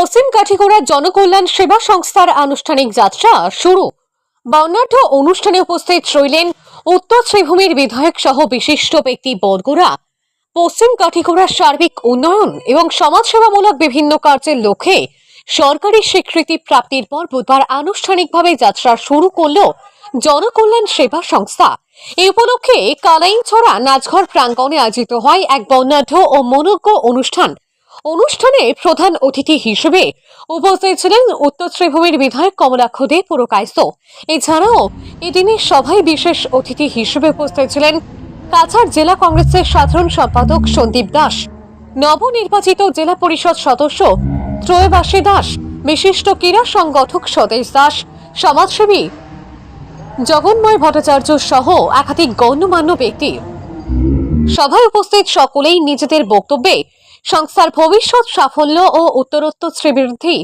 পশ্চিম কাঠিগড়া জনকল্যাণ সেবা সংস্থার আনুষ্ঠানিক যাত্রা শুরু। বর্ণাঢ্য অনুষ্ঠানে উপস্থিত রইলেন উত্তর শ্রীভূমির বিধায়ক সহ বিশিষ্ট ব্যক্তি বর্গরা পশ্চিম কাঠিগোড়ার সার্বিক উন্নয়ন এবং সমাজসেবামূলক বিভিন্ন কার্যের লক্ষ্যে সরকারি স্বীকৃতি প্রাপ্তির পর বুধবার আনুষ্ঠানিকভাবে যাত্রা শুরু করল জনকল্যাণ সেবা সংস্থা। এই উপলক্ষে কালাইনছড়া নাচঘর প্রাঙ্গণে আয়োজিত হয় এক বর্ণাঢ্য ও মনোজ্ঞ অনুষ্ঠান। অনুষ্ঠানে প্রধান অতিথি হিসেবে উপস্থিত ছিলেন উত্তর ত্রিভূমির বিধায়ক কমলাক্ষ দে পুরকায়স্থ এছাড়াও এদিনের সভায় বিশেষ অতিথি হিসেবে উপস্থিত ছিলেন কাছাড় জেলা কংগ্রেসের সাধারণ সম্পাদক সন্দীপ দাস, নবনির্বাচিত জেলা পরিষদ সদস্য ত্রয়বাসী দাস, বিশিষ্ট ক্রীড়া সংগঠক স্বদেশ দাস, সমাজসেবী জগন্ময় ভট্টাচার্য সহ একাধিক গণ্যমান্য ব্যক্তি। সভায় উপস্থিত সকলেই নিজেদের বক্তব্যে সংস্থার ভবিষ্যৎ সাফল্য ও উত্তরোত্তর শ্রীবৃদ্ধি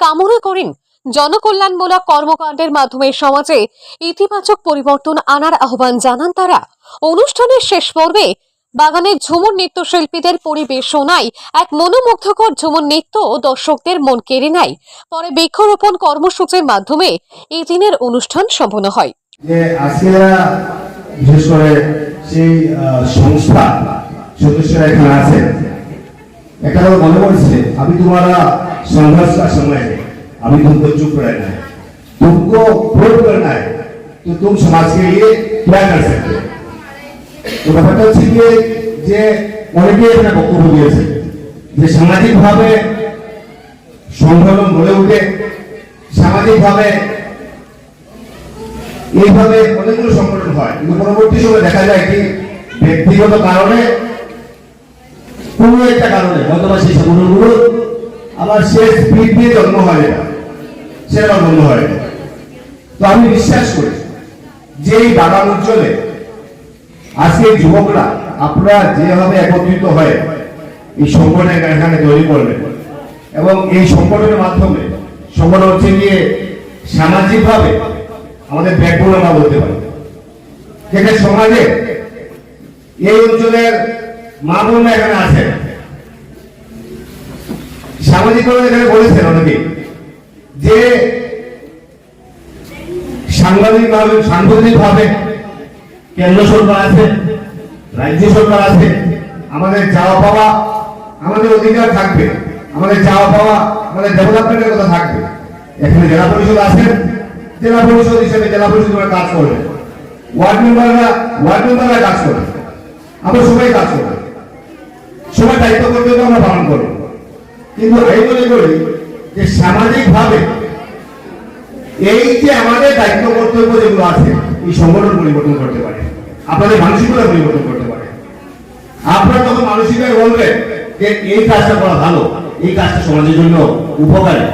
কামনা করেন জনকল্যাণমূলক কর্মকাণ্ডের মাধ্যমে সমাজে ইতিবাচক পরিবর্তন আনার আহ্বান জানান তারা। অনুষ্ঠানের শেষ পর্বে বাগানের ঝুমুর নৃত্যশিল্পীদের পরিবেশনায় এক মনোমুগ্ধকর ঝুমুর নৃত্য দর্শকদের মন কেড়ে নেয়। পরে বৃক্ষরোপণ কর্মসূচির মাধ্যমে এই দিনের অনুষ্ঠান সম্পন্ন হয়। যে আজকে বিশেষ করে সেই সংস্থা, সদস্যরা এখানে আছে একটা কথা মনে পড়ছে আমি তোমারা संघर्ष का समय है अभी तुमको चुप रहना है तुमको प्रूव करना है तो तुम समाज के लिए क्या कर सकते हो তো ব্যাপারটা হচ্ছে গিয়ে যে অনেকেই এখানে বক্তব্য দিয়েছে যে সামাজিকভাবে সংগঠন গড়ে উঠে সামাজিকভাবে এইভাবে অনেকগুলো সংগঠন হয় কিন্তু পরবর্তী সময় দেখা যায় কি ব্যক্তিগত কারণে কোনো একটা কারণে হয়তো বা সেই সংগঠনগুলো আবার শেষ স্পিড দিয়ে জন্ম হয় এটা সেটা বন্ধ হয়। তো আমি বিশ্বাস করি যে এই বাগান অঞ্চলে আজকে যুবকরা, আপনারা যেভাবে একত্রিত হয়ে এই সংগঠন এখানে তৈরি করবেন, এবং এই সংগঠনের মাধ্যমে, সংগঠন হচ্ছে গিয়ে সামাজিকভাবে আমাদের ব্যাকবোন আমরা বলতে পারি যেটা সমাজে এই অঞ্চলের মা বোনরা এখানে আছেন। সামাজিকভাবে এখানে বলেছেন অনেকে যে সাংবাদিক ভাবে সাংগঠনিক ভাবে কেন্দ্র সরকার আছে, রাজ্য সরকার আছে, আমাদের চাওয়া পাওয়া আমাদের অধিকার থাকবে, আমাদের চাওয়া পাওয়া আমাদের ডেভেলপমেন্টের কথা থাকবে। এখানে জেলা পরিষদ আছেন, জেলা পরিষদ হিসেবে জেলা পরিষদ কাজ করবে। ওয়ার্ড মেম্বাররা ওয়ার্ড মেম্বাররা কাজ করবে। আমরা সবাই কাজ করব। সবাই দায়িত্ব কর্তব্য আমরা পালন করব কিন্তু আমি মনে করি যে সামাজিক ভাবে এই যে আমাদের দায়িত্ব কর্তব্য যেগুলো আছে, এই সংগঠন পরিবর্তন করতে পারে। আপনাদের মানসিকতা পরিবর্তন করতে পারে। আপনারা যখন মানসিকতায় বলবেন যে এই কাজটা করা ভালো, এই কাজটা সমাজের জন্য উপকারী।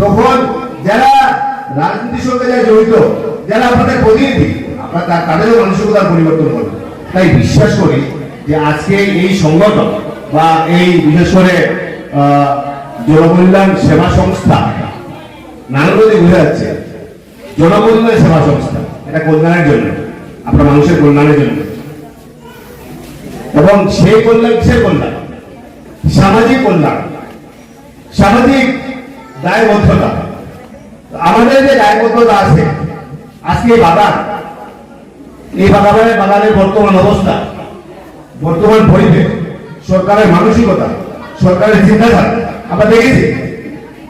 তখন যারা রাজনীতির সঙ্গে যারা জড়িত, যারা আপনাদের প্রতিনিধি, আপনার তাদেরও মানসিকতার পরিবর্তন করবে তাই বিশ্বাস করি যে আজকে এই সংগঠন বা এই বিশেষ করে জনকল্যাণ সেবা সংস্থা নানানভাবে বোঝা যাচ্ছে। জনকল্যাণ সেবা সংস্থা, এটা কল্যাণের জন্য, আপনার মানুষের কল্যাণের জন্য। এবং সেই কল্যাণ, সে কল্যাণ, সামাজিক কল্যাণ, সামাজিক দায়বদ্ধতা। আমাদের যে দায়বদ্ধতা আছে, আজকে বাগান, এই বাগানের বাগানের বর্তমান অবস্থা, বর্তমান পরিবেশ সরকারের মানসিকতা, সরকারের চিন্তাধারা। আমরা দেখেছি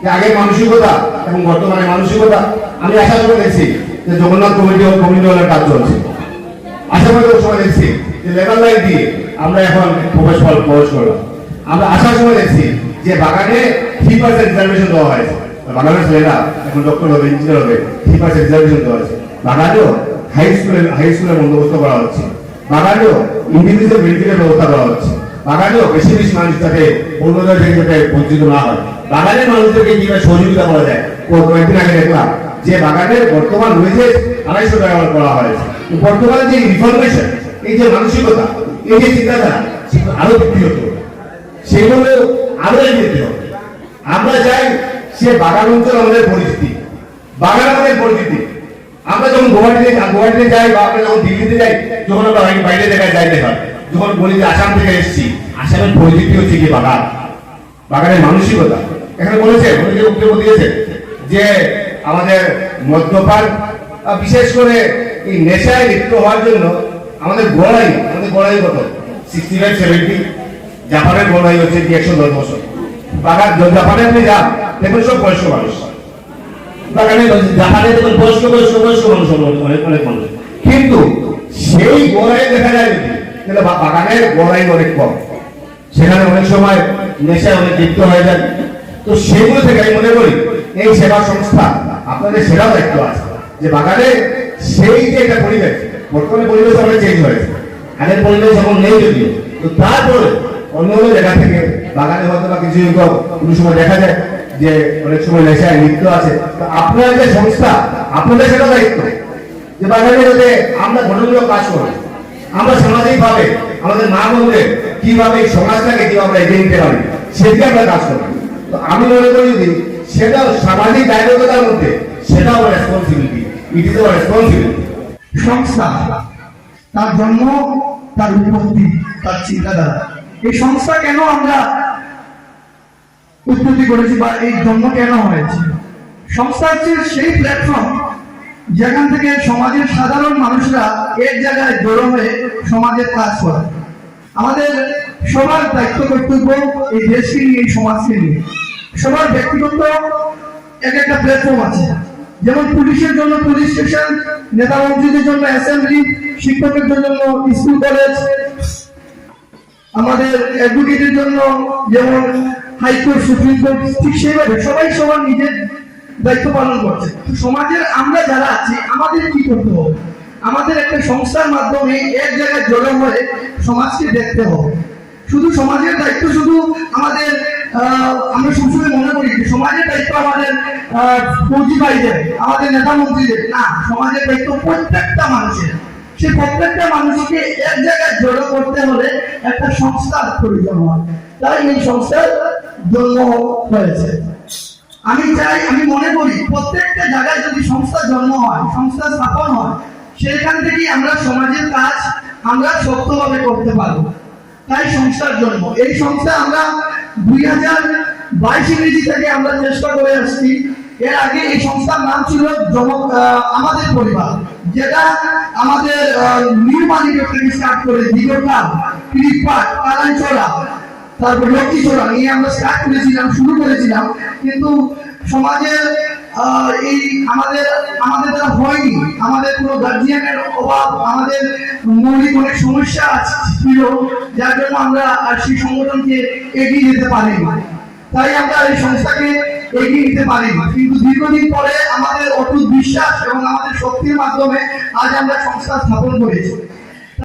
যে আগের মানসিকতা এবং বর্তমানে মানসিকতা, আমি আশা করে দেখছি যে জগন্নাথ কমিটি ও কমিটি হলের কাজ চলছে। আশা করে সময় দেখছি যে লেবার লাইন দিয়ে আমরা এখন প্রবেশ ফল প্রবেশ করলাম। আমরা আসার সময় দেখছি যে বাগানে থ্রি পার্সেন্ট রিজার্ভেশন দেওয়া হয়েছে। বাগানের ছেলেরা, এখন ডক্টর হবে ইঞ্জিনিয়ার হবে থ্রি পার্সেন্ট রিজার্ভেশন দেওয়া হয়েছে। বাগানেও হাই স্কুলের হাই স্কুলের বন্দোবস্ত করা হচ্ছে। বাগানেও ইন্ডিভিজুয়াল মেডিকেলের ব্যবস্থা করা হচ্ছে। বাগানেও বেশি বেশি মানুষ যাতে অন্যদের থেকে বঞ্চিত না হয়। বাগানের মানুষদেরকে কীভাবে সহযোগিতা করা যায়? কয়েকদিন আগে দেখলাম যে বাগানের বর্তমান ওয়েজেস আড়াইশো টাকা করা হয়েছে। তো বর্তমানে যে ইনফরমেশন এই যে মানসিকতা, এই যে চিন্তাধারা, সেগুলো আরও বৃদ্ধি হতে। সেগুলো আরও যেতে হবে। আমরা চাই সে বাগান অঞ্চল আমাদের পরিস্থিতি বাগান আমাদের পরিচিতি। আমরা যখন গুয়াহাটিতে গুয়াহাটিতে যাই বা আমরা যখন দিল্লিতে যাই যখন আমরা বাইরে- জায়গায় যাই দেখা যখন বলি যে আসাম থেকে এসেছি, আসামের পরিচিতি হচ্ছে কি বাগান। বাগানের মানসিকতা। এখানে বলেছে অনেকে বক্তব্য দিয়েছে যে আমাদের মদ্যপান বিশেষ করে এই নেশায় লিপ্ত হওয়ার জন্য আমাদের গোড়াই, আমাদের গড়াই কত? সিক্সটি ফাইভ সেভেন্টি জাপানের গোড়াই হচ্ছে কি একশো দশ বছর। বাগান জাপানে আপনি যান, দেখবেন সব বয়স্ক মানুষ। বাগানে জাপানে বয়স্ক বয়স্ক বয়স্ক মানুষ অনেক- অনেক মানুষ। কিন্তু সেই গোড়াই দেখা যায় তাহলে বা- বাগানের গোড়াই অনেক কম। সেখানে অনেক সময় নেশায় অনেক লিপ্ত হয়ে যায় তো সেগুলো থেকে আমি মনে করি, এই সেবা সংস্থা, আপনাদের সেরাও দায়িত্ব আছে। যে বাগানে সেই যে একটা পরিবেশ বর্তমানে পরিবেশ অনেক চেঞ্জ হয়েছে। আগের পরিবেশ এখন নেই যদিও। তো তারপরে অন্য অন্য জায়গা থেকে বাগানে হয়তো বা কিছু কোনো সময় দেখা যায় যে অনেক সময় নেশায় লিপ্ত আছে। তো আপনার যে সংস্থা, আপনাদের সেটাও দায়িত্ব। যে বাগানে যাতে আমরা ঘটনামূলক কাজ করি আমরা সামাজিক ভাবে আমাদের মা বোনদের কীভাবে সমাজটাকে কীভাবে এগিয়ে নিতে পারি সেদিকে আমরা কাজ করব। তো আমি মনে করি যদি সেটাও সামাজিক দায়বদ্ধতার মধ্যে, সেটাও রেসপন্সিবিলিটি ইট ইজ রেসপন্সিবিলিটি সংস্থা, তার জন্ম, তার উৎপত্তি তার চিন্তাধারা, এই সংস্থা কেন আমরা উৎপত্তি করেছি বা এই জন্ম কেন হয়েছে? সংস্থা হচ্ছে সেই প্ল্যাটফর্ম যেখান থেকে সমাজের সাধারণ মানুষরা এক জায়গায় জড়ো হয়ে সমাজের কাজ করে। আমাদের সবার দায়িত্ব কর্তব্য এই দেশকে নিয়ে, এই সমাজকে নিয়ে। সবার ব্যক্তিগত এক একটা প্ল্যাটফর্ম আছে। যেমন পুলিশের জন্য পুলিশ স্টেশন, নেতা মন্ত্রীদের জন্য অ্যাসেম্বলি শিক্ষকের জন্য স্কুল কলেজ আমাদের অ্যাডভোকেটের জন্য যেমন হাইকোর্ট সুপ্রিম কোর্ট ঠিক সেইভাবে সবাই সবার নিজের দায়িত্ব পালন করছে। সমাজের আমরা যারা আছি, আমাদের কি করতে হবে? আমাদের একটা সংস্থার মাধ্যমে এক জায়গায় জড়ো হয়ে সমাজকে দেখতে হবে। শুধু সমাজের দায়িত্ব, শুধু আমাদের আমরা সবসময় মনে করি যে সমাজের দায়িত্ব আমাদের ভাইদের আমাদের নেতা মন্ত্রীদের না, সমাজের দায়িত্ব প্রত্যেকটা মানুষের। সেই প্রত্যেকটা মানুষকে এক জায়গায় জড়ো করতে হলে একটা সংস্থার প্রয়োজন হয়। তাই এই সংস্থার জন্ম হয়েছে। আমি চাই, আমি মনে করি প্রত্যেকটা জায়গায় যদি সংস্থা জন্ম হয়, সংস্থা স্থাপন হয়, সেখান থেকেই আমরা সমাজের কাজ আমরা শক্তভাবে করতে পারব। তাই সংস্থার জন্ম। এই সংস্থা আমরা দুই হাজার বাইশ ইংরেজি থেকে আমরা চেষ্টা করে আসছি। এর আগে এই সংস্থার নাম ছিল আমাদের পরিবার, যেটা আমাদের নিউ থেকে স্টার্ট করে দিগরকাল ক্রিপাট কালাঞ্চড়া তারপর লক্ষ্মীছোড়া নিয়ে আমরা স্টার্ট করেছিলাম, শুরু করেছিলাম, কিন্তু সমাজের এই আমাদের আমাদের দ্বারা হয়নি, আমাদের কোনো গার্জিয়ানের অভাব, আমাদের মৌলিক অনেক সমস্যা ছিল, যার জন্য আমরা আর সেই সংগঠনকে এগিয়ে যেতে পারিনি। তাই আমরা এই সংস্থাকে এগিয়ে নিতে পারি কিন্তু দীর্ঘদিন পরে আমাদের অটুট বিশ্বাস এবং আমাদের শক্তির মাধ্যমে আজ আমরা সংস্থা স্থাপন করেছি।